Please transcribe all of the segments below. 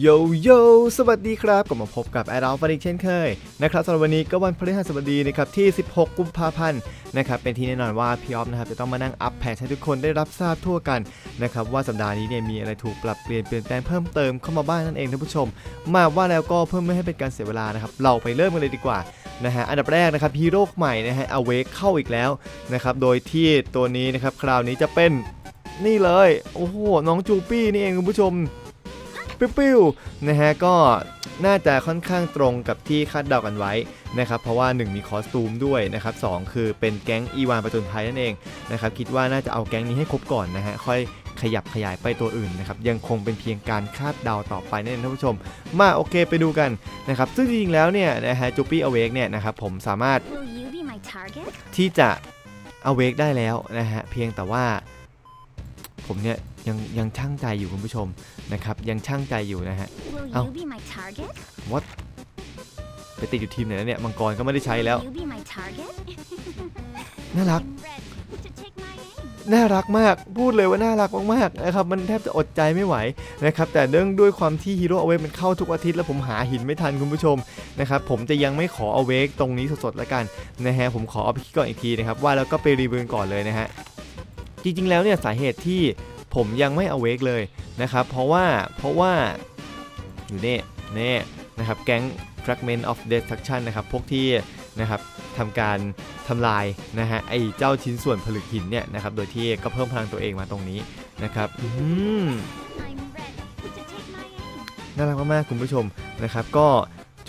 โยโย่สวัสดีครับ กลับมาพบกับแอดอลฟันอีกเช่นเคยนะครับสำหรับวันนี้ก็วันพฤหัสบดีนะครับที่ 16 กุมภาพันธ์นะครับเป็นที่แน่นอนว่าพี่ออฟนะครับจะต้องมานั่งอัปแพทให้ทุกคนได้รับทราบทั่วกันนะครับว่าสัปดาห์นี้เนี่ยมีอะไรถูกปรับเปลี่ยนเปลี่ยนแปลงเพิ่มเติมเข้ามาบ้างนั่นเองท่านผู้ชม มาว่าแล้วก็เพื่อไม่ให้เป็นการเสียเวลานะครับเราไปเริ่มกันเลยดีกว่านะฮะอันดับแรกนะครับฮีโร่ใหม่นะฮะอเวกเข้าอีกแล้วนะครับโดยที่ตัวนี้นะครับคราวนี้จะเป็นนี่เลยโอ้โหน้องจูปี้นี่เองคุณผู้ชม ปิ้วๆนะฮะก็น่าจะค่อนข้างตรงกับที่คาดเดากันไว้นะครับเพราะว่า 1 มีคอสตูมด้วยนะครับสคือเป็นแก๊งอีวานประจนภัยนั่นเองนะครับคิดว่าน่าจะเอาแก๊งนี้ให้ครบก่อนนะฮะค่อยขยับขยายไปตัวอื่นนะครับยังคงเป็นเพียงการคาดเดาต่อไปนั่นเองท่านผู้ชม มาโอเคไปดูกันนะครับซึ่งจริงๆแล้วเนี่ยนะฮะจูปี้อเวกเนี่ยนะครับผมสามารถ Will you be my target? ที่จะ awake ได้แล้วนะฮะเพียงแต่ว่า ผมเนี่ยยังยังช่างใจอยู่คุณผู้ชมนะครับยังช่างใจอยู่นะฮะ Will Ow. you be my target? ไปติดอยู่ทีมไหนแล้วเนี่ยมังกรก็ไม่ได้ใช้แล้ว Will you be my target? น่ารัก I'm ready to take my aim. น่ารักมากพูดเลยว่าน่ารักมากๆนะครับมันแทบจะอดใจไม่ไหวนะครับแต่เนื่องด้วยความที่ฮีโร่เอาเวกมันเข้าทุกอาทิตย์แล้วผมหาหินไม่ทันคุณผู้ชมนะครับผมจะยังไม่ขอเอาเวกตรงนี้สดๆแล้วกันนะฮะผมขอเอาไปคิดก่อนอีกทีนะครับว่าแล้วก็ไปรีวิวก่อนเลยนะฮะ จริงๆ แล้วเนี่ยสาเหตุที่ผมยังไม่เอาเวกเลยนะครับ เพราะว่าเพราะว่าอยู่นี่นี่นะครับแก๊ง fragment of destruction นะครับพวกที่นะครับทำการทำลายนะฮะไอ้เจ้าชิ้นส่วนผลึกหินเนี่ยนะครับโดยที่ก็เพิ่มพลังตัวเองมาตรงนี้นะครับอืม I'm ready to take my aim. น่ารักมากๆคุณผู้ชมนะครับ ก็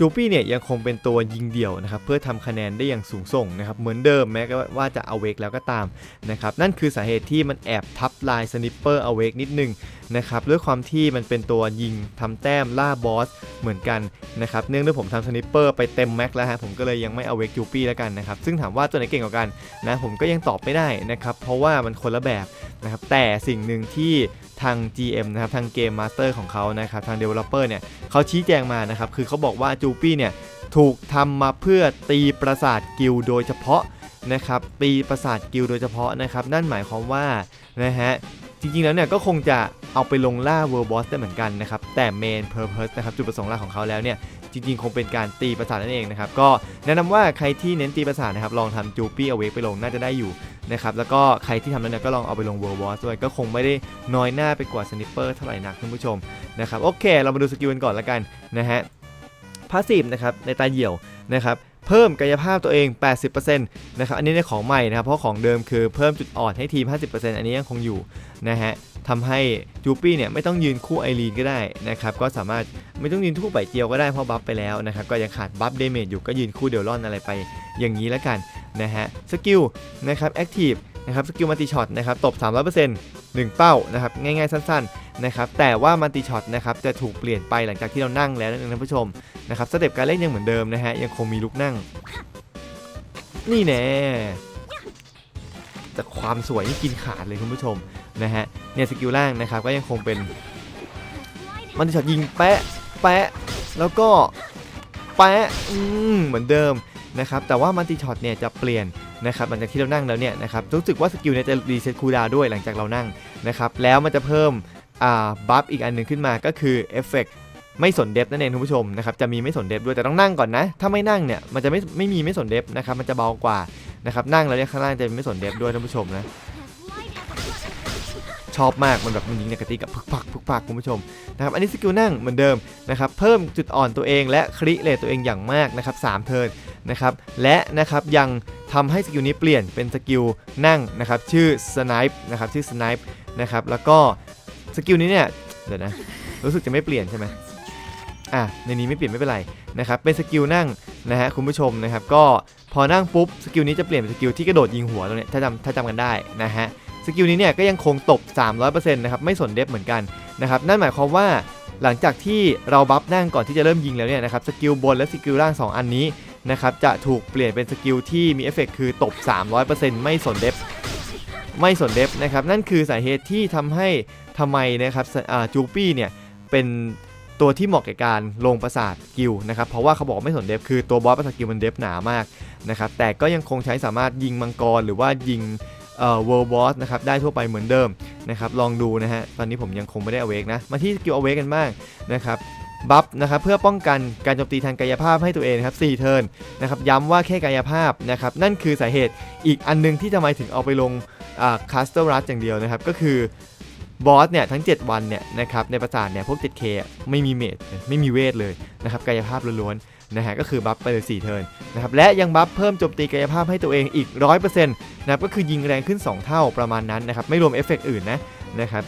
จูปี้เนี่ยยังคงเป็นตัวยิงเดี่ยวนะครับเพื่อทำคะแนนได้อย่างสูงส่งนะครับเหมือนเดิมแม้ว่าจะเอาเวกแล้วก็ตามนะครับนั่นคือสาเหตุที่มันแอบทับลายสนิปเปอร์เอาเวกนิดนึงนะครับด้วยความที่มันเป็นตัวยิงทำแต้มล่าบอสเหมือนกันนะครับเนื่องด้วยผมทำสนิปเปอร์ไปเต็มแม็กแล้วฮะผมก็เลยยังไม่เอาเวกจูปี้แล้วกันนะครับซึ่งถามว่าตัวไหนเก่งกว่ากันนะผมก็ยังตอบไม่ได้นะครับเพราะว่ามันคนละแบบนะครับแต่สิ่งหนึ่งที่ ทาง GM นะครับทางเกมมาสเตอร์ของเขานะครับทาง Developer เนี่ยเขาชี้แจงมานะครับคือเขาบอกว่าจูปี้เนี่ยถูกทำมาเพื่อตีประสาทกิลโดยเฉพาะนะครับตีประสาทกิลโดยเฉพาะนะครับนั่นหมายความว่านะฮะจริงๆแล้วเนี่ยก็คงจะเอาไปลงล่า World Boss ได้เหมือนกันนะครับแต่ Main Purpose นะครับจุดประสงค์หลักของเขาแล้วเนี่ย ริงๆ คงเป็นการตีประสาทนั่นเองนะครับ ก็แนะนำว่าใครที่เน้นตีประสาทนะครับ ลองทำจูปี้เอาเวกไปลงน่าจะได้อยู่นะครับ แล้วก็ใครที่ทำแล้วเนี่ยก็ลองเอาไปลง World Boss ด้วย ก็คงไม่ได้น้อยหน้าไปกว่าสนิปเปอร์เท่าไหร่นักท่านผู้ชมนะครับ โอเค เรามาดูสกิลกันก่อนละกันนะฮะพาสซีฟนะครับในตาเหี่ยวนะครับ เพิ่มกายภาพตัวเอง 80%นะครับ อันนี้ในของใหม่นะครับ เพราะของเดิมคือเพิ่มจุดอ่อนให้ทีม 50%อันนี้ยังคงอยู่นะฮะทำให้จูปี้เนี่ยไม่ต้องยืนคู่ไอรีนก็ได้นะครับ ก็สามารถไม่ต้องยืนคู่ไบเจียวก็ได้เพราะบัฟไปแล้วนะครับ ก็ยังขาดบัฟเดเมจอยู่ก็ยืนคู่เดลลอนอะไรไปอย่างนี้แล้วกันนะฮะ สกิลนะครับแอคทีฟ นะครับสกิลมัลติช็อตนะครับตบ 300% 1 เป้านะครับง่ายๆสั้นๆนะครับแต่ว่ามัลติช็อตนะครับจะถูกเปลี่ยนไปหลังจากที่เรานั่งแล้วนั่นเองท่านผู้ชมนะครับสเต็ปการเล่นยังเหมือนเดิมนะฮะยังคงมีลุกนั่ง นี่แน่แต่ความสวยนี่กินขาดเลยคุณผู้ชมนะฮะเนี่ยสกิลล่างนะครับก็ยังคงเป็นมันจะช็อตยิงแปะแปะแล้วก็แปะอืมเหมือนเดิมนะครับแต่ว่ามันติช็อตเนี่ยจะเปลี่ยน นะครับหลังจากที่เรานั่งแล้วเนี่ยนะครับรู้สึกว่าสกิลเนี่ยจะรีเซ็ตคูลดาวด้วยหลังจากเรานั่งนะครับแล้วมันจะเพิ่มอ่าบัฟอีกอันหนึ่งขึ้นมาก็คือเอฟเฟกไม่สนเดฟนั่นเองคุณผู้ชมนะครับจะมีไม่สนเดฟด้วยแต่ต้องนั่งก่อนนะ ถ้าไม่นั่งเนี่ยมันจะไม่ไม่มีไม่สนเดฟนะครับมันจะเบากว่านะครับนั่งแล้วเนี่ยข้างล่างจะไม่สนเดฟด้วยท่านผู้ชมนะ ชอบมากมันแบบมันยิงในกระติกกับพึกปักพึกปักคุณผู้ชมนะครับอันนี้สกิลนั่งเหมือนเดิมนะครับเพิ่มจุดอ่อนตัวเองและคริเลตตัวเองอย่างมากนะครับ3เทิร์นนะครับและนะครับยังทำให้สกิลนี้เปลี่ยนเป็นสกิลนั่งนะครับชื่อ Snipe นะครับชื่อ Snipe นะครับแล้วก็สกิลนี้เนี่ยเดี๋ยวนะรู้สึกจะไม่เปลี่ยนใช่ไหมอะในนี้ไม่เปลี่ยนไม่เป็นไรนะครับเป็นสกิลนั่งนะฮะคุณผู้ชมนะครับก็พอนั่งปุ๊บสกิลนี้จะเปลี่ยนเป็นสกิลที่กระโดดยิงหัวตรงเนี้ถ้าจำถ้าจำกันได้นะฮะ สกิลนี้เนี่ยก็ยังคงตบ 300%นะครับไม่สนเดฟเหมือนกันนะครับนั่นหมายความว่าหลังจากที่เราบัฟนั่งก่อนที่จะเริ่มยิงแล้วเนี่ยนะครับสกิลบนและสกิลล่าง 2 อันนี้นะครับจะถูกเปลี่ยนเป็นสกิลที่มีเอฟเฟกต์คือตบ 300%ไม่สนเดฟไม่สนเดฟนะครับนั่นคือสาเหตุที่ทำให้ทำไมนะครับจูปี้เนี่ยเป็นตัวที่เหมาะแก่การลงประสาทกิลนะครับเพราะว่าเขาบอกไม่สนเดฟคือตัวบอสประสาทกิลมันเดฟหนามากนะครับแต่ก็ยังคงใช้สามารถยิงมังกรหรือว่ายิง เอ่อ World Boss นะครับได้ทั่วไปเหมือนเดิมนะครับลองดูนะฮะตอนนี้ผมยังคงไม่ได้อเวกนะมาที่สกิลอเวกกันบ้างนะครับบัฟนะครับเพื่อป้องกันการโจมตีทางกายภาพให้ตัวเองนะครับ4เทิร์นนะครับย้ำว่าแค่กายภาพนะครับนั่นคือสาเหตุอีกอันนึงที่ทำไมถึงเอาไปลงคาสเตอร์รัสอย่างเดียวนะครับก็คือบอสเนี่ยทั้ง 7 วันเนี่ยนะครับในประสาทเนี่ยพวก 7K ไม่มีเมจไม่มีเวทเลยนะครับกายภาพล้วนๆ นะฮะก็คือบัฟไปเลย4เทิร์นนะครับและยังบัฟเพิ่มโจมตีกายภาพให้ตัวเองอีก 100%นะครับก็คือยิงแรงขึ้น 2 เท่าประมาณนั้นนะครับไม่รวมเอฟเฟกต์อื่นนะนะครับ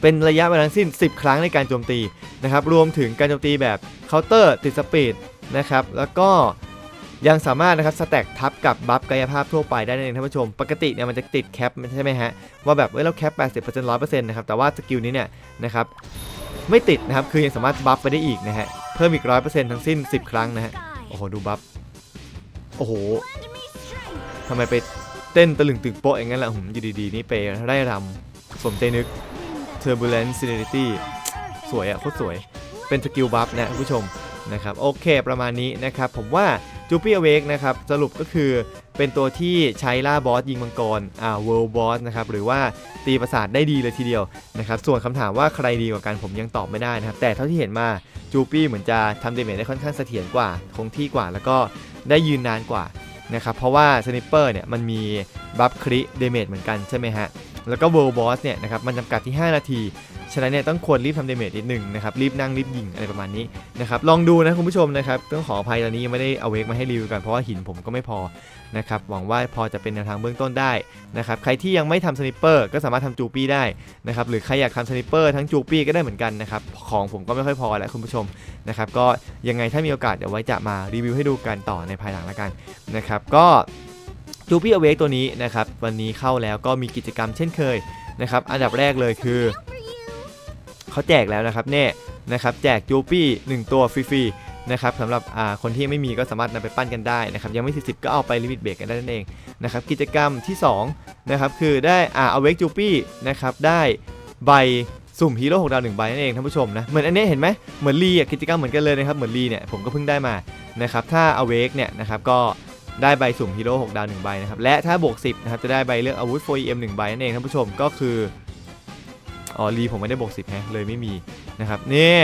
เป็นระยะเวลาทั้งสิ้น 10 ครั้งในการโจมตีนะครับรวมถึงการโจมตีแบบเคาน์เตอร์ติดสปีดนะครับแล้วก็ยังสามารถนะครับสแต็กทับกับบัฟกายภาพทั่วไปได้นั่นเองท่านผู้ชม ปกติเนี่ยมันจะติดแคปใช่ไหมฮะ ว่าแบบเว้ยเราแคป 80% 100%นะครับแต่ว่าสกิลนี้เนี่ยนะครับไม่ติดนะครับคือยังสามารถบัฟไปได้อีกนะฮะ พิ่มอีก100%ทั้งสิ้น 10 ครั้งนะฮะ โอ้โห ดูบัฟ โอ้โหทำไมไปเต้นตะลึงตึงโป๊ะอย่างนั้นล่ะหืมอยู่ดีๆ นี่ไปไร่รำสมใจนึก Turbulence Sincerity สวยอะโคตรสวย เป็นสกิลบัฟนะคุณผู้ชมนะครับ โอเคประมาณนี้นะครับ ผมว่าจูปี้อเวกนะครับ สรุปก็คือ เป็นตัวที่ใช้ล่าบอสยิงมังกรอ่าเวิลด์บอสนะครับหรือว่าตีประสาทได้ดีเลยทีเดียวนะครับส่วนคำถามว่าใครดีกว่ากันผมยังตอบไม่ได้นะครับแต่เท่าที่เห็นมาจูปี้เหมือนจะทำเดเมจได้ค่อนข้างเสถียรกว่าคงที่กว่า แล้วก็ได้ยืนนานกว่านะครับเพราะว่าสไนเปอร์เนี่ยมันมีบัฟคริเดเมจเหมือนกันใช่ไหมฮะ แล้วก็เวิลด์บอสเนี่ยนะครับมันจำกัดที่ 5 นาที ฉะนั้นเนี่ยต้องควรรีบทำเดเมจนิดหนึ่งนะครับรีบนั่งรีบยิงอะไรประมาณนี้นะครับลองดูนะคุณผู้ชมนะครับต้องขออภัยตอนนี้ยังไม่ได้เอาเวกมาให้รีวิวกันเพราะว่าหินผมก็ไม่พอนะครับหวังว่าพอจะเป็นแนวทางเบื้องต้นได้นะครับใครที่ยังไม่ทำสนิปเปอร์ก็สามารถทำจูปี้ได้นะครับหรือใครอยากทำสนิปเปอร์ทั้งจูปี้ก็ได้เหมือนกันนะครับของผมก็ไม่ค่อยพอแล้วคุณผู้ชมนะครับก็ยังไงถ้ามีโอกาสเดี๋ยวไว้จะมารีวิวให้ดูกันต่อในภายหลังละกันนะครับก็ จูปี้อเวกตัวนี้นะครับวันนี้เข้าแล้วก็มีกิจกรรมเช่นเคยนะครับอันดับแรกเลยคือเขาแจกแล้วนะครับเน่นะครับแจกจูปี้1ตัวฟรีๆนะครับสำหรับคนที่ไม่มีก็สามารถนำไปปั้นกันได้นะครับยังไม่ถึง10ก็เอาไปลิมิตเบรกกันได้นั่นเองนะครับกิจกรรมที่2นะครับคือได้อ่าเอเวกจูปี้นะครับได้ใบสุ่มฮีโร่หกดาวหนึ่งใบนั่นเองท่านผู้ชมนะเหมือนอันนี้เห็นไหมเหมือนลีอะกิจกรรมเหมือนกันเลยนะครับเหมือนลีเนี่ยผมก็เพิ่งได้มานะครับถ้าเอเวกเนี่ยนะครับก็ ได้ใบสุ่มฮีโร่หกดาวหนึ่งใบนะครับและถ้าบวก 10นะครับจะได้ใบเลือกอาวุธ 4EM 1ใบนั่นเองท่านผู้ชมก็คืออ๋อรีผมไม่ได้บวก10ฮะเลยไม่มีนะครับนี่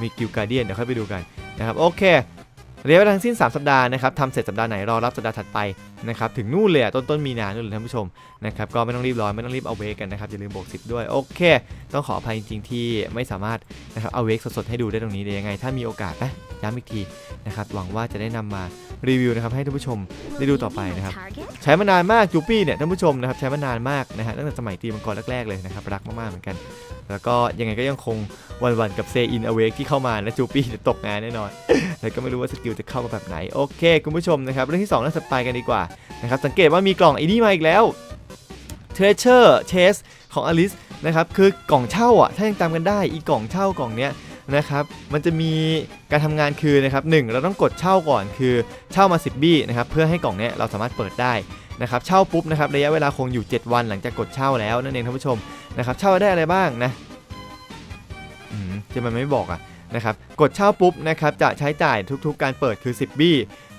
มีกิลการเดียนเดี๋ยวค่อยไปดูกันนะครับโอเค ระยะเวลาทั้งสิ้น 3 สัปดาห์นะครับทำเสร็จสัปดาห์ไหนรอรับสัปดาห์ถัดไปนะครับถึงนู่นเลยต้นต้นมีนานู่นเลยท่านผู้ชมนะครับก็ไม่ต้องรีบร้อนไม่ต้องรีบเอาเวกกันนะครับอย่าลืมบวก10ด้วยโอเค ต้องขออภัยจริง ๆ ที่ไม่สามารถนะครับเอาเวกสดๆให้ดูได้ตรงนี้ได้ยังไง ถ้ามีโอกาสนะย้ำอีกทีนะครับหวังว่าจะได้นำมารีวิวนะครับให้ท่านผู้ชมได้ดูต่อไปนะครับใช้มานานมากจูปี้เนี่ยท่านผู้ชมนะครับใช้มานานมากนะฮะตั้งแต่สมัยตีมังกรแรกๆเลยนะครับรักมากๆเหมือนกัน แล้วก็ยังไงก็ยังคงวันๆกับเซอินอเวกที่เข้ามานะจูปี้จะตกงานแน่นอน แล้วก็ไม่รู้ว่าสกิลจะเข้ามาแบบไหน โอเค คุณผู้ชมนะครับ เรื่องที่2เรื่องสปายกันดีกว่านะครับสังเกตว่ามีกล่องอ้นี่มาอีกแล้ว Treasure Chest ของอลิสนะครับคือกล่องเช่าอะถ้ายังจำกันได้อีกล่องเช่ากล่องเนี้ยนะครับมันจะมีการทำงานคือนะครับหนึ่งเราต้องกดเช่าก่อนคือเช่ามา 10 บี้นะครับเพื่อให้กล่องเนี้ยเราสามารถเปิดได้ นะครับเช่าปุ๊บนะครับระยะเวลาคงอยู่ 7 วันหลังจากกดเช่าแล้วนั่นเองท่านผู้ชมนะครับเช่าได้อะไรบ้างนะจะมันไม่บอกอะนะครับกดเช่าปุ๊บนะครับจะใช้จ่ายทุกๆ การเปิดคือ 10 บี้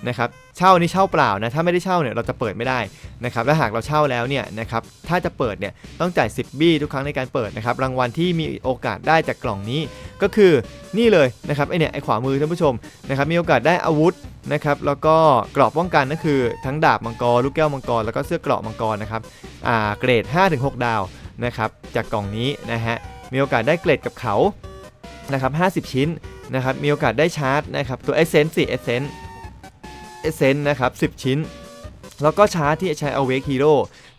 นะครับ เช่านี่เช่าเปล่านะถ้าไม่ได้เช่าเนี่ยเราจะเปิดไม่ได้นะครับและหากเราเช่าแล้วเนี่ยนะครับถ้าจะเปิดเนี่ยต้องจ่าย 10 บี้ทุกครั้งในการเปิดนะครับรางวัลที่มีโอกาสได้จากกล่องนี้ก็คือนี่เลยนะครับไอเนี่ยไอขวามือท่านผู้ชมนะครับมีโอกาสได้อาวุธนะครับแล้วก็เกราะป้องกันก็คือทั้งดาบมังกรลูกแก้วมังกรแล้วก็เสื้อเกราะมังกรนะครับอ่าเกรด 5-6 ดาวนะครับจากกล่องนี้นะฮะมีโอกาสได้เกรดกับเขานะครับ50 ชิ้นนะครับมีโอกาสได้ชาร์จนะครับตัวเอเซนส์สิเอเซนเอเซนนะครับ 10 ชิ้น แล้วก็ชาร์จที่ใช้เอาเวกฮีโร่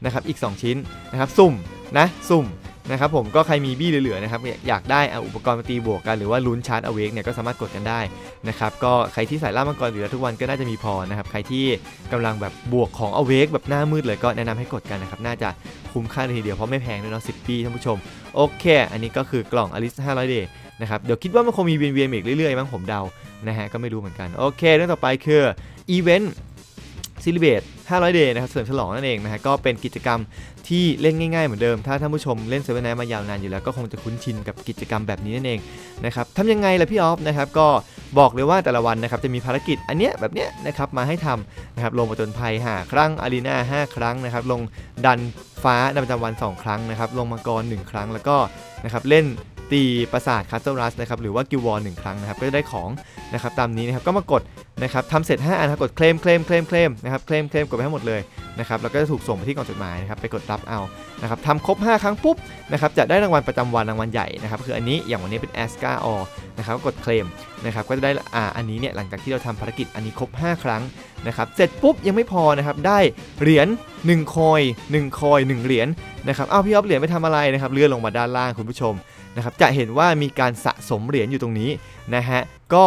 นะครับอีก 2 ชิ้นนะครับสุ่มนะสุ่มนะครับผมก็ใครมีบี้เหลือๆนะครับอยากได้อุปกรณ์มาตีบวกกันหรือว่าลุ้นชาร์จอเวกเนี่ยก็สามารถกดกันได้นะครับก็ใครที่ใส่ล่ามังกรอยู่แล้วทุกวันก็น่าจะมีพอนะครับใครที่กำลังแบบบวกของอเวกแบบหน้ามืดเลยก็แนะนำให้กดกันนะครับน่าจะคุ้มค่าเลยทีเดียวเพราะไม่แพงด้วยเนาะ10ปีท่านผู้ชมโอเค อันนี้ก็คือกล่องอลิส500 day นะครับเดี๋ยวคิดว่ามันคงมีเวียนๆอีกเรื่อยๆมั้งผมเดานะฮะก็ไม่รู้เหมือนกันโอเค เรื่องต่อไปคือ อีเวนต์ซิลิเบต500 Day นะครับเสริมฉลองนั่นเองนะฮะก็เป็นกิจกรรมที่เล่นง่ายๆ เหมือนเดิม ถ้าท่านผู้ชมเล่นเซเว่นไนมายาวนานอยู่แล้วก็คงจะคุ้นชินกับกิจกรรมแบบนี้นั่นเองนะครับทำยังไงล่ะพี่ออฟนะครับก็บอกเลยว่าแต่ละวันนะครับจะมีภารกิจอันเนี้ยแบบเนี้ยนะครับมาให้ทำนะครับลงประจนภัยหาครั้งอารีนา5 ครั้งนะครับลงดันฟ้าในประจำวัน 2 ครั้งนะครับลงมังกร 1 ครั้งแล้วก็นะครับเล่น ตีปราสาทคาสเซิลรัสนะครับหรือว่ากิววอร์หนึ่งครั้งนะครับก็จะได้ของนะครับตามนี้นะครับก็มากดนะครับทำเสร็จ 5 อันนะครับกดเคลมเคลมเคลมเคลมนะครับเคลมเคลมกดไปให้หมดเลยนะครับแล้วก็จะถูกส่งไปที่กล่องจดหมายนะครับไปกดรับเอานะครับทำครบ 5 ครั้งปุ๊บนะครับจะได้รางวัลประจำวันรางวัลใหญ่นะครับคืออันนี้อย่างวันนี้เป็น a s c a o นะครับกดเคลมนะครับก็จะได้อ่าอันนี้เนี่ยหลังจากที่เราทำภารกิจอันนี้ครบ 5 ครั้งนะครับเสร็จปุ๊บยังไม่พอนะครับได้เหรียญ1คอย1คอย1เหรียญนะครับอ้าวพี่ออฟเหรียญไปทำอะไรนะครับเลื่อนลงมาด้านล่างคุณผู้ชม นะครับจะเห็นว่ามีการสะสมเหรียญอยู่ตรงนี้นะฮะก็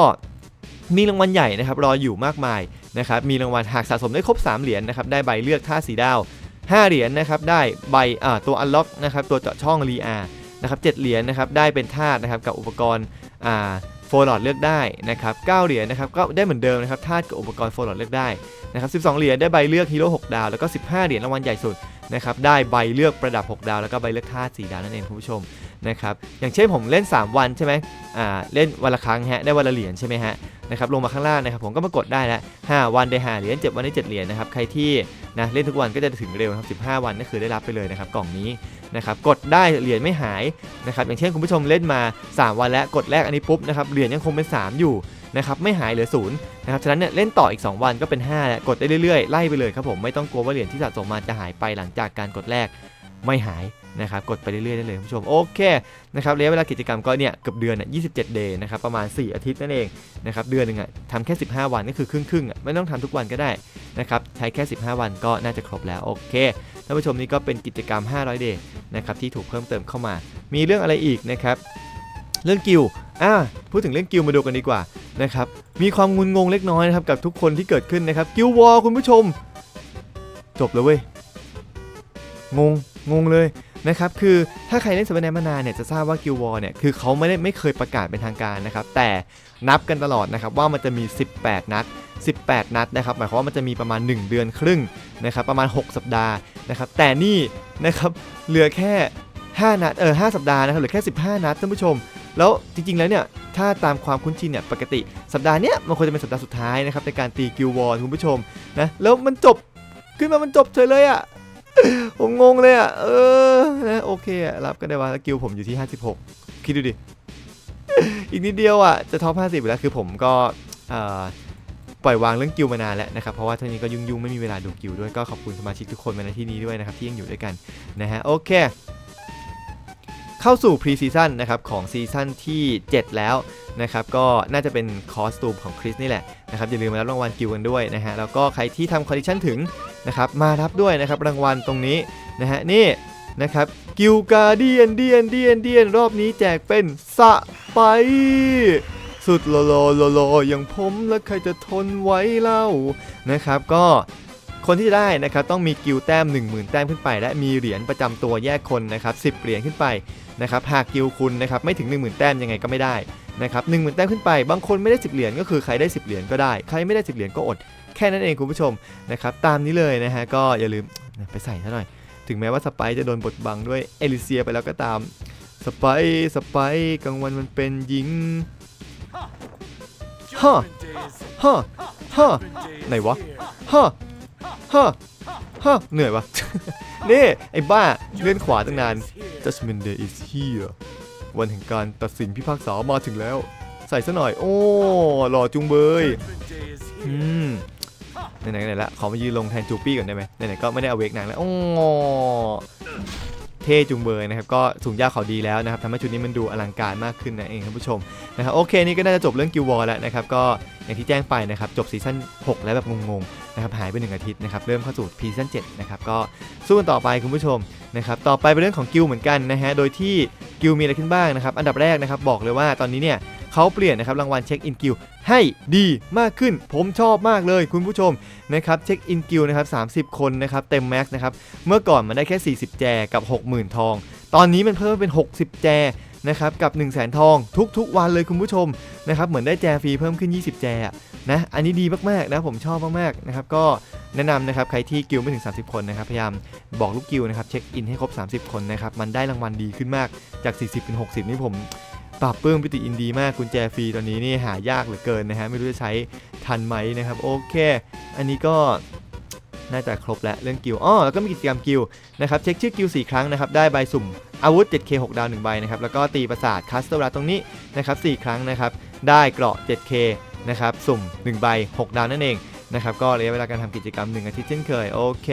มีรางวัลใหญ่นะครับรออยู่มากมายนะครับมีรางวัลหากสะสมได้ครบ 3 เหรียญนะครับได้ใบเลือกท่าสีดาว 5 เหรียญนะครับได้ใบตัวอันล็อกนะครับตัวเจาะช่องรีอาร์นะครับ7เหรียญนะครับได้เป็นธาตุนะครับกับอุปกรณ์โฟลอดเลือกได้นะครับ9เหรียญนะครับก็ได้เหมือนเดิมนะครับธาตุกับอุปกรณ์โฟลอดเลือกได้นะครับ12 เหรียญได้ใบเลือกฮีโร่6ดาวแล้วก็ 15 เหรียญรางวัลใหญ่สุดนะครับได้ใบเลือกประดับ 6 ดาวแล้วก็ใบเลือกธาตุ4ดาวนั่นเองคุณผู้ชม นะครับอย่างเช่นผมเล่น 3 วันใช่ไหมอ่าเล่นวันละครั้งฮะได้วันละเหรียญใช่ไหมฮะนะครับลงมาข้างล่างนะครับผมก็มากดได้แล้ว5วันได้5เหรียญ7วันได้7เหรียญนะครับใครที่นะเล่นทุกวันก็จะถึงเร็วนะครับ15 วันก็คือได้รับไปเลยนะครับกล่องนี้นะครับกดได้เหรียญไม่หายนะครับอย่างเช่นคุณผู้ชมเล่นมา 3 วันแล้วกดแรกอันนี้ปุ๊บนะครับเหรียญยังคงเป็น 3 อยู่ นะครับไม่หายเหลือศูนย์นะครับฉะนั้นเนี่ยเล่นต่ออีก 2 วันก็เป็น5แล้วกดได้เรื่อยๆไล่ไปเลยครับผมไม่ต้องกลัวว่าเหรียญที่สะสมมาจะหายไปหลังจากการกดแรกไม่หายนะครับกดไปเรื่อยๆได้เลยคุณผู้ชมโอเคนะครับระยะเวลากิจกรรมก็เนี่ยเกือบเดือนอะ27 day นะครับประมาณ 4 อาทิตย์นั่นเองนะครับเดือนหนึ่งอะทำแค่ 15 วันก็คือครึ่งๆอะไม่ต้องทำทุกวันก็ได้นะครับใช้แค่ 15 วันก็น่าจะครบแล้วโอเคท่านผู้ชมนี่ก็เป็นกิจกรรม 500เดย์นะครับที่ถูกเพิ่มเติมเข้ามา มีเรื่องอะไรอีกนะครับ เรื่องกิลอ่าพูดถึงเรื่องกิลมาดูกันดีกว่านะครับมีความงุนงงเล็กน้อยนะครับกับทุกคนที่เกิดขึ้นนะครับกิลวอลคุณผู้ชม จบเลยเว้ยงงงงเลยนะครับคือถ้าใครเล่นสเปนมานานเนี่ยจะทราบว่ากิลวอลเนี่ยคือเขาไม่ได้ไม่เคยประกาศเป็นทางการนะครับแต่นับกันตลอดนะครับว่ามันจะมี 18 นัด 18 นัดนะครับหมายความว่ามันจะมีประมาณ 1 เดือนครึ่งนะครับประมาณ 6 สัปดาห์นะครับแต่นี่นะครับเหลือแค่ 5 นัดเออ5สัปดาห์นะครับเหลือแค่ 15 นัดท่านผู้ชม แล้วจริงๆแล้วเนี่ยถ้าตามความคุ้นชินเนี่ยปกติสัปดาห์เนี้ยมันควรจะเป็นสัปดาห์สุดท้ายนะครับในการตีกิลวอลคุณผู้ชมนะแล้วมันจบขึ้นมามันจบเฉยเลยอะ่ะผมงงเลยอะ่ะเออนะโอเคอรับก็ได้ว่ากิลผมอยู่ที่ 56 คิดดูดิ อีกนิดเดียวอะจะท็อป50ไปแล้วคือผมก็ปล่อยวางเรื่องกิลมานานแล้วนะครับ เพราะว่าท่านี้ก็ยุ่งๆ ไม่มีเวลาดูกิลด้วยก็ขอบคุณสมาชิกทุกคนมาในที่นี้ด้วยนะครับ ที่ยังอยู่ด้วยกันนะฮะโอเค เข้าสู่พรีซีซั่นนะครับของซีซั่นที่ 7 แล้วนะครับก็น่าจะเป็นคอสตูมของคริสนี่แหละนะครับอย่าลืมมารับรางวัลกิลกันด้วยนะฮะแล้วก็ใครที่ทำคอลเลคชันถึงนะครับมารับด้วยนะครับรางวัลตรงนี้นะฮะนี่นะครับกิลการเดียนเดียนเดียนเดียนรอบนี้แจกเป็นสะไป สุดโลโลโลโลอย่างผมแล้วใครจะทนไว้เล่านะครับก็คนที่จะได้นะครับต้องมีกิลแต้ม 10,000 แต้มขึ้นไป และมีเหรียญประจำตัวแยกคนนะครับ10 เหรียญขึ้นไป นะครับหากกิลคุณนะครับไม่ถึง 10,000 แต้มยังไงก็ไม่ได้นะครับ10,000แต้มขึ้นไป บางคนไม่ได้ 10 เหรียญก็คือใครได้ 10 เหรียญก็ได้ ใครไม่ได้ 10 เหรียญก็อด แค่นั้นเองคุณผู้ชมนะครับตามนี้เลยนะฮะก็อย่าลืมไปใส่ซะหน่อย ถึงแม้ว่าสไปจะโดนบดบังด้วยเอลิเซียไปแล้วก็ตามสไปสไปกลางวันมันเป็นหญิงฮะฮะฮะไหนวะฮะฮะฮะเหนื่อยวะนี่ไอ้บ้าเลื่อนขวาตั้งนาน Judgment Day is here วันแห่งการตัดสินพิพากษามาถึงแล้ว ใส่ซะหน่อย โอ้หล่อจุงเบยอืมไหนๆไหนละขอมายืนลงแทนจูปี้ก่อนได้ไหมไหนๆก็ไม่ได้เอาเวกนางแล้วโอ้เท่จุงเบยนะครับก็สูงยาวเขาดีแล้วนะครับทำให้ชุดนี้มันดูอลังการมากขึ้นนะเองท่านผู้ชมนะครับโอเคนี่ก็น่าจะจบเรื่องกิววอลแล้วนะครับก็อย่างที่แจ้งไปนะครับจบซีซั่น6 แล้วแบบงงๆนะครับหายไป 1 อาทิตย์นะครับเริ่มเข้าสู่ซีซั่น7นะครับก็สู้กันต่อไปคุณผู้ชม นะครับต่อไปเป็นเรื่องของกิลเหมือนกันนะฮะโดยที่กิลมีอะไรขึ้นบ้างนะครับอันดับแรกนะครับบอกเลยว่าตอนนี้เนี่ยเขาเปลี่ยนนะครับรางวัลเช็คอินกิลให้ดีมากขึ้น ผมชอบมากเลยคุณผู้ชมนะครับเช็คอินกิลนะครับ30 คนนะครับเต็มแม็กซ์นะครับเมื่อก่อนมันได้แค่ 40 แจกับ 60,000 ทอง ตอนนี้มันเพิ่มเป็น 60 แจนะครับกับ 1 0 0 0 0แสนทองทุกๆ วันเลยคุณผู้ชมนะครับเหมือนได้แจฟรีเพิ่มขึ้น 20 แจ นะอันนี้ดีมากๆนะผมชอบมากๆนะครับก็แนะนำนะครับใครที่กิลไม่ถึง 30 คนนะครับพยายามบอกลูกกิลนะครับเช็คอินให้ครบ 30 คนนะครับมันได้รางวัลดีขึ้นมากจาก 40เป็น60 นี่ผมปรับปลื้มปิติอินดีมากกุญแจฟรีตอนนี้นี่หายากเหลือเกินนะฮะไม่รู้จะใช้ทันไหมนะครับโอเค อันนี้ก็น่าจะครบแล้วเรื่องกิลอ้อแล้วก็มีกิจกรรมกิลนะครับเช็คชื่อกิล4ครั้งนะครับได้ใบสุ่มอาวุธ 7K 6 ดาว 1 ใบนะครับแล้วก็ตีประสาทคัสเตอร์รัตรงนี้นะครับ4ครั้งนะครับได้เกราะ 7K นะครับ สุ่ม 1 ใบ 6 ดาวนั่นเองนะครับก็ระยะเวลาการทำกิจกรรม 1 อาทิตย์เช่นเคย โอเค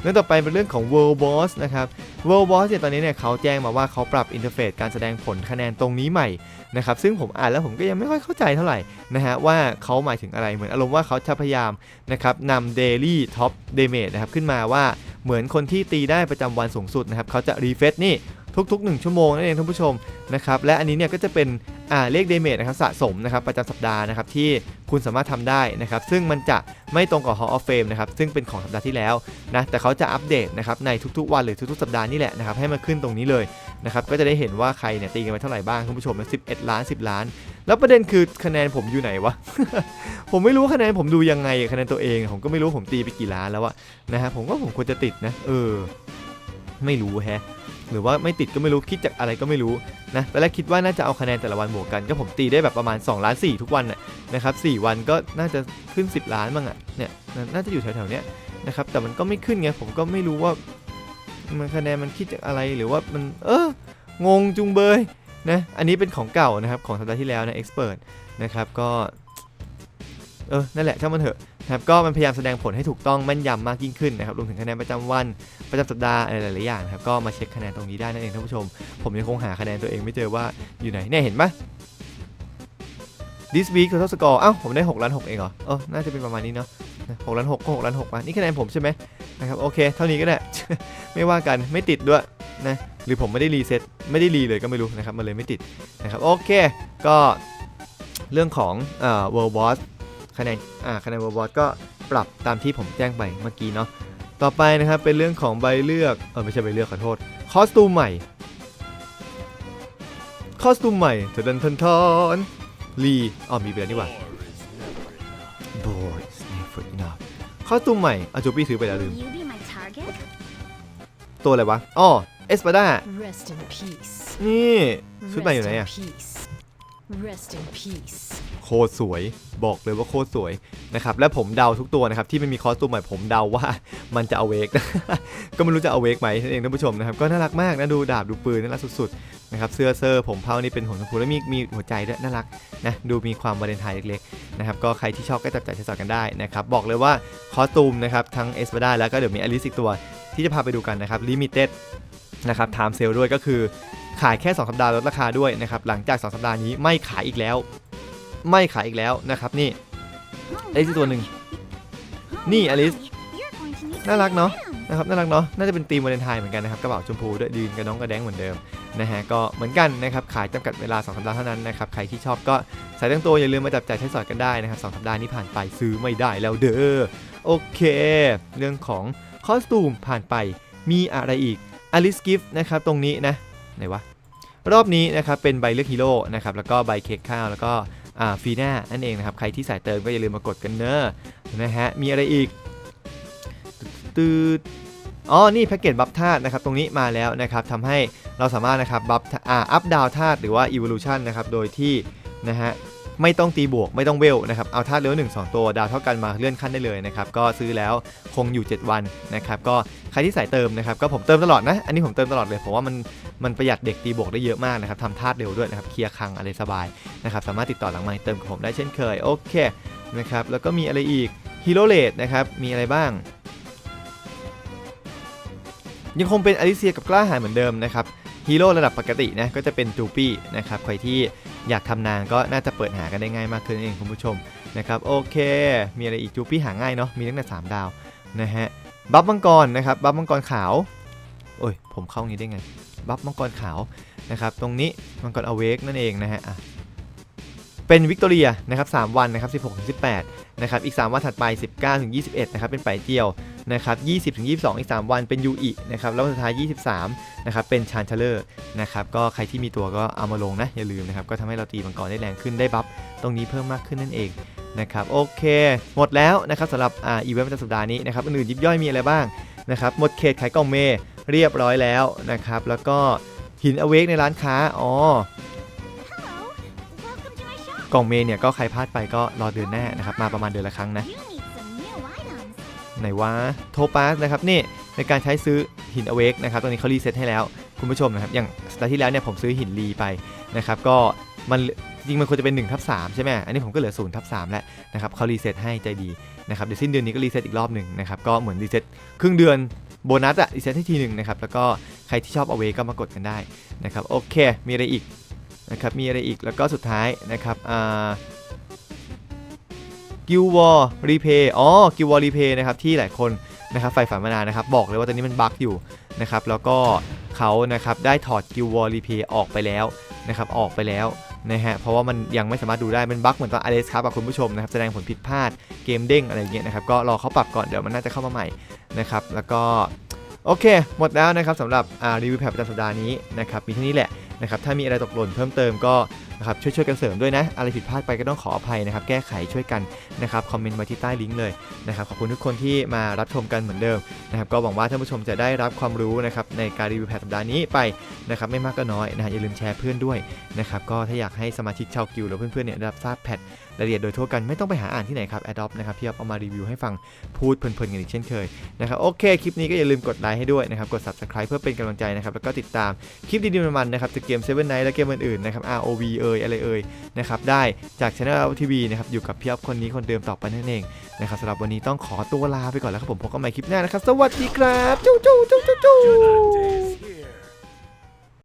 เรื่องต่อไปเป็นเรื่องของ World Boss นะครับ World Boss เนี่ยตอนนี้เนี่ยเขาแจ้งมาว่าเขาปรับอินเทอร์เฟซการแสดงผลคะแนนตรงนี้ใหม่นะครับซึ่งผมอ่านแล้วผมก็ยังไม่ค่อยเข้าใจเท่าไหร่นะฮะว่าเขาหมายถึงอะไรเหมือนอารมณ์ว่าเขาจะพยายามนะครับนำ Daily Top Damage นะครับขึ้นมาว่าเหมือนคนที่ตีได้ประจำวันสูงสุดนะครับเขาจะรีเฟซนี่ ทุก ๆ 1 ชั่วโมงนั่นเองท่านผู้ชมนะครับและอันนี้เนี่ยก็จะเป็นอ่าเลขเดเมจนะครับสะสมนะครับประจำสัปดาห์นะครับที่คุณสามารถทำได้นะครับซึ่งมันจะไม่ตรงกับ Hall of Fame นะครับซึ่งเป็นของสัปดาห์ที่แล้วนะแต่เขาจะอัปเดตนะครับในทุกๆวันหรือทุกๆสัปดาห์นี่แหละนะครับให้มาขึ้นตรงนี้เลยนะครับก็จะได้เห็นว่าใครเนี่ยตีกันไปเท่าไหร่บ้างคุณผู้ชมนะ11 ล้าน 10 ล้าน แล้วประเด็นคือคะแนนผมอยู่ไหนวะ ผมไม่รู้คะแนนผมดูยังไงคะแนนตัวเอง ผมก็ไม่รู้ผมตีไปกี่ล้านแล้วอะนะฮะผมก็ผมควรจะติดนะ เออ ไม่รู้แฮะ หรือว่าไม่ติดก็ไม่รู้คิดจากอะไรก็ไม่รู้นะตอนแรกคิดว่าน่าจะเอาคะแนนแต่ละวันบวกกัน ก็ผมตีได้แบบประมาณ2ล้าน4ทุกวันนะครับ4วันก็น่าจะขึ้น 10 ล้านบ้างอะเนี่ยน่าจะอยู่แถวๆเนี้ยนะครับแต่มันก็ไม่ขึ้นไงผมก็ไม่รู้ว่ามันคะแนนมันคิดจากอะไรหรือว่ามันเอองงจุงเบยนะอันนี้เป็นของเก่านะครับของสัปดาห์ที่แล้วนะ expert นะครับก็เออนั่นแหละช่างมันเถอะ ครับก็มันพยายามแสดงผลให้ถูกต้องแม่นยำมากยิ่งขึ้นนะครับรวมถึงคะแนนประจำวันประจำสัปดาห์อะไรหลายๆอย่างครับก็มาเช็คคะแนนตรงนี้ได้นั่นเองท่านผู้ชม ผมยังคงหาคะแนนตัวเองไม่เจอว่าอยู่ไหนเนี่ยเห็นปะ this week total score อ้าวผมได้6ล้าน6เองเหรอเออน่าจะเป็นประมาณนี้เนาะหกล้านหกก็หกล้านหกมานี่คะแนนผมใช่ไหมนะครับโอเค เท่านี้ก็ได้ ไม่ว่ากันไม่ติดด้วยนะหรือผมไม่ได้รีเซ็ตไม่ได้รีเลยก็ไม่รู้นะครับมันเลยไม่ติดนะครับโอเค ก็เรื่องของเอ่อ world boss คะแนนอ่าคะแนน world boss ก็ปรับตามที่ผมแจ้งไปเมื่อกี้เนาะต่อไปนะครับเป็นเรื่องของใบเลือกเออไม่ใช่ใบเลือกขอโทษคอสตูมใหม่คอสตูมใหม่เถดันทันทอนรีอ๋อมีไปแล้วนี่หว่า Boys never enough คอสตูมใหม่อาจูปี้ซื้อไปแล้วลืม Will you be my target? ตัวอะไรวะอ๋อเอสปาด้า Rest in peace. นี่ชุดใหม่อยู่ไหน Rest อะ โคตรสวย บอกเลยว่าโคตรสวยนะครับและผมเดาทุกตัวนะครับที่ไม่มีคอสตูมใหม่ผมเดาว่ามันจะเอาเวกก็ไม่รู้จะเอาเวกไหมนั่นเองท่านผู้ชมนะครับก็น่ารักมากนะดูดาบดูปืนน่ารักสุดๆนะครับเสื้อเซอร์ผมเผานี่เป็นหัวชมพูแล้วมีมีหัวใจด้วยน่ารักนะดูมีความวาเลนไทน์เล็กๆนะครับก็ใครที่ชอบก็จับจ่ายใช้สอยกันได้นะครับบอกเลยว่าคอสตูมนะครับทั้งเอสปาด้าแล้วก็เดี๋ยวมีอลิสอีกตัว ที่จะพาไปดูกันนะครับลิมิเต็ดนะครับไทม์เซลด้วยก็คือขายแค่ 2 สัปดาห์ลดราคาด้วยนะครับหลังจาก 2 สัปดาห์นี้ไม่ขายอีกแล้ว ไม่ขายอีกแล้วนะครับนี่ไอ้ที่ตัวหนึ่ง Oh, Ni, Alice. my. You're going to need น่ารักเนาะนะครับน่ารักเนาะน่าจะเป็นธีมวาเลนไทน์เหมือนกันนะครับกระเป๋าชมพูด้วยยืนกระน้องกระแดงเหมือนเดิมนะฮะก็เหมือนกันนะครับขายจำกัดเวลา2สัปดาห์เท่านั้นนะครับใครที่ชอบก็ใส่ตั้งตัวอย่าลืมมาจับจ่ายใช้สอยกันได้นะครับสสัปดาห์นี้ผ่านไปซื้อไม่ได้แล้วเด้อโอเค เรื่องของคอสตูมผ่านไปมีอะไรอีกอลิสกิฟต์นะครับตรงนี้นะไหนวะรอบนี้นะครับเป็นใบเลือกฮีโร่นะครับแล้วก็ใบเค้กข้าวแล้วก็ ฟีน่านั่นเองนะครับ ใครที่สายเติมก็อย่าลืมมากดกันเนอะนะฮะ มีอะไรอีกตืดอ๋อ นี่แพ็กเกจบัฟธาตุนะครับ ตรงนี้มาแล้วนะครับทำให้เราสามารถนะครับบัฟอัพดาวธาตุหรือว่า evolution นะครับ โดยที่นะฮะ ไม่ต้องตีบวกไม่ต้องเวลนะครับเอาธาตุเลเวลหนึ่งสองตัวดาวเท่ากันมาเลื่อนขั้นได้เลยนะครับก็ซื้อแล้วคงอยู่ 7 วันนะครับก็ใครที่ใส่เติมนะครับก็ผมเติมตลอดนะ อันนี้ผมเติมตลอดเลยผมว่ามันมันประหยัดเด็กตีบวกได้เยอะมากนะครับทำธาตุเร็วด้วยนะครับเคลียร์คังอะไรสบายนะครับสามารถติดต่อหลังไมค์เติมกับผมได้เช่นเคยโอเคนะครับแล้วก็มีอะไรอีกฮีโร่เลดนะครับมีอะไรบ้างยังคงเป็นอลิเซียกับกล้าหาญเหมือนเดิมนะครับ ฮีโร่ระดับปกตินะก็จะเป็นจูปี้นะครับใครที่อยากทำนางก็น่าจะเปิดหากันได้ง่ายมากขึ้นเองคุณผู้ชมนะครับโอเค มีอะไรอีกจูปี้หาง่ายเนาะมีตั้งแต่3ดาวนะฮะบัฟมังกรนะครับบัฟมังกรขาวโอ้ยผมเข้างี้ได้ไงบัฟมังกรขาวนะครับตรงนี้มังกรอเวกนั่นเองนะฮะเป็นวิกตอเรียนะครับ3วันนะครับ16-18 นะครับอีก 3 วันถัดไป 19ถึง21นะครับเป็นไปเจียวนะครับ20ถึง22 อีก 3 วันเป็นยูอินะครับแล้วสุดท้าย 23นะครับเป็นชานเชลเลอร์นะครับก็ใครที่มีตัวก็เอามาลงนะอย่าลืมนะครับก็ทำให้เราตีมังกรได้แรงขึ้นได้บัฟตรงนี้เพิ่มมากขึ้นนั่นเองนะครับโอเค หมดแล้วนะครับสำหรับอ่าอีเวนต์ประจำสัปดาห์นี้นะครับอื่นๆยิบย่อยมีอะไรบ้างนะครับหมดเขตขายกล่องเมเรียบร้อยแล้วนะครับแล้วก็หินอเวกในร้านค้า อ๋อ กล่องเมย์เนี่ยก็ใครพลาดไปก็รอเดือนหน้านะครับมาประมาณเดือนละครั้งนะไหนว่าโทปัสนะครับนี่ในการใช้ซื้อหินอเวกนะครับตอนนี้เขารีเซ็ตให้แล้วคุณผู้ชมนะครับอย่างสัปดาห์ที่แล้วเนี่ยผมซื้อหินรีไปนะครับก็มันจริงมันควรจะเป็น1ทับ3ใช่ไหมอันนี้ผมก็เหลือ0ทับ3แล้วนะครับเขารีเซ็ตให้ใจดีนะครับเดี๋ยวสิ้นเดือนนี้ก็รีเซ็ตอีกรอบหนึ่งนะครับก็เหมือนรีเซ็ตครึ่งเดือนโบนัสอะรีเซ็ตให้ทีหนึ่งนะครับแล้วก็ใครที่ชอบเอาเวก็มากดกันได้นะครับโอเค มีอะไรอีก นะครับมีอะไรอีกแล้วก็สุดท้ายนะครับอ่ากิววอลรีเพย์อ๋อกิววอลรีเพย์นะครับที่หลายคนนะครับใฝ่ฝันมานานนะครับ บอกเลยว่าตอนนี้มันบั๊กอยู่นะครับแล้วก็เขานะครับได้ถอดกิววอลรีเพย์ออกไปแล้วนะครับออกไปแล้วนะฮะเพราะว่ามันยังไม่สามารถดูได้ มันบั๊กเหมือนตอน RS ครับคุณผู้ชมนะครับแสดงผลผิดพลาดเกมเด้งอะไรเงี้ยนะครับก็รอเขาปรับก่อนเดี๋ยวมันน่าจะเข้ามาใหม่นะครับแล้วก็โอเค หมดแล้วนะครับสำหรับรีวิวแพทประจำสัปดาห์นี้นะครับมีเท่านี้แหละ นะครับถ้ามีอะไรตกหล่นเพิ่มเติมก็นะครับช่วยช่วยๆกันเสริมด้วยนะอะไรผิดพลาดไปก็ต้องขออภัยนะครับแก้ไขช่วยกันนะครับคอมเมนต์ไว้ที่ใต้ลิงก์เลยนะครับขอบคุณทุกคนที่มารับชมกันเหมือนเดิมนะครับก็หวังว่าท่านผู้ชมจะได้รับความรู้นะครับในการรีวิวแพทสัปดาห์นี้ไปนะครับไม่มากก็น้อยนะฮะอย่าลืมแชร์เพื่อนด้วยนะครับก็ถ้าอยากให้สมาชิกชาวกิลหรือเพื่อนๆเนี่ยรับทราบแพท รายละเอียดโดยทั่วกันไม่ต้องไปหาอ่านที่ไหนครับ Adopt นะครับพี่อ๊อฟเอามารีวิวให้ฟังพูดเพลินๆกันอีกเช่นเคยนะครับโอเคคลิปนี้ก็อย่าลืมกดไลค์ให้ด้วยนะครับกด subscribe เพื่อเป็นกำลังใจนะครับแล้วก็ติดตามคลิปดีๆมันๆนะครับจากเกม Seven Night และเกมอื่นๆนะครับ ROV เอ่ยอะไรเอ่ยนะครับได้จาก Channel TV นะครับอยู่กับพี่อ๊อฟคนนี้คนเดิมต่อไปนั่นเองนะครับสำหรับวันนี้ต้องขอตัวลาไปก่อนแล้วครับผมพบกันใหม่คลิปหน้านะครับสวัสดีครับจู้จู้จู้จู้จู้ Judgment is here.